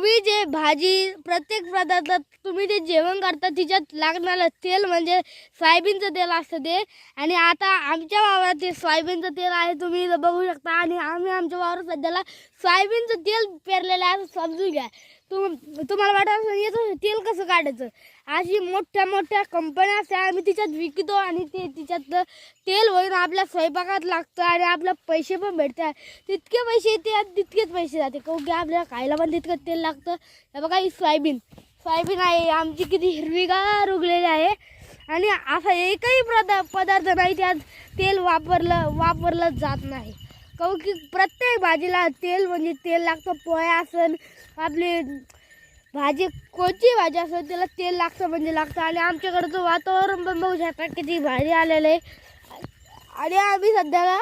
तुम्ही जे भाजी प्रत्येक पदार्थात तुम्ही जे जेवण करता तिच्यात लागणारं तेल म्हणजे सोयाबीनचं तेल असतं ते. आणि आता आमच्या वावरात ते सोयाबीनचं तेल आहे तुम्ही बघू शकता. आणि आम्ही आमच्या वावरात सध्याला सोयाबीनचं तेल पेरलेलं आहे असं समजून घ्या. तुम तुम्हाला वाटत याचं तेल कसं काढायचं? अशी मोठ्या मोठ्या कंपन्या असतात आम्ही तिच्यात विकतो आणि ते तिच्यात तेल होईन आपल्या स्वयंपाकात लागतं आणि आपल्या पैसे पण भेटतात. तितके पैसे येते तितकेच पैसे जाते. काऊ की आपल्याला खायला पण तितकं तेल लागतं. हे बघा ही सोयाबीन. सोयाबीन आहे. आमची किती हिरवीगार उगलेली आहे. आणि असा एकही प्रदा पदार्थ नाही त्यात तेल वापरलं वापरलं जात नाही. काहून की प्रत्येक भाजीला तेल म्हणजे तेल लागतं पोळ्या असन आपली भाजी कोणची भाजी असेल त्याला तेल लागतं म्हणजे लागतं. आणि आमच्याकडचं वातावरण पण बघू शकता किती भारी आलेलं आहे. आणि आम्ही सध्याला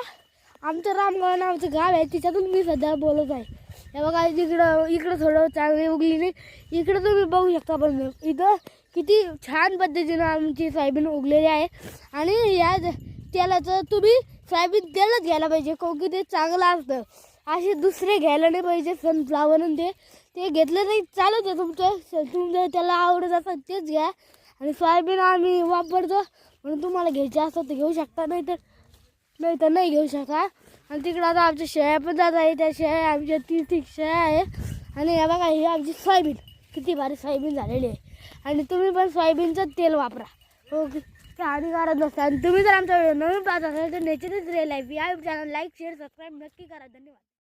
आमचं रामगाव नावाचं गाव आहे तिच्यातून मी सध्या बोलत आहे. हे बघा इकडं इकडं थोडं चांगली उगली नाही. इकडं तुम्ही बघू शकता पण इथं किती छान पद्धतीनं आमची सोयाबीन उगलेली आहे. आणि या तेलाचं तुम्ही सोयाबीन तेलच घ्यायला पाहिजे. काहून की ते चांगलं असतं. असे दुसरे घ्यायला नाही पाहिजे. सनफ्लावर ते ते घेतलं नाही चालत आहे तुमचं. तुमचं त्याला आवडत असं तेच घ्या. आणि सोयाबीन आम्ही वापरतो. म्हणून तुम्हाला घ्यायचे असं तर घेऊ शकता. नाही तर नाही तर नाही घेऊ शकता. आणि तिकडं आता आमच्या शेळ्या पण जात आहे त्या शेळ्या आमच्या तीन तीन शेळ्या आहे आणि हे बघा ही आमची सोयाबीन. किती भारी सोयाबीन झालेली आहे. आणि तुम्ही पण सोयाबीनचं तेल वापरा. हो की ते हानिकारक नसतात आणि तुम्ही जर आमचा व्हिडिओ नवीन पाहत असाल तर नेचरच रिअल लाईफ या चॅनल लाईक शेअर सबस्क्राईब नक्की करा. धन्यवाद.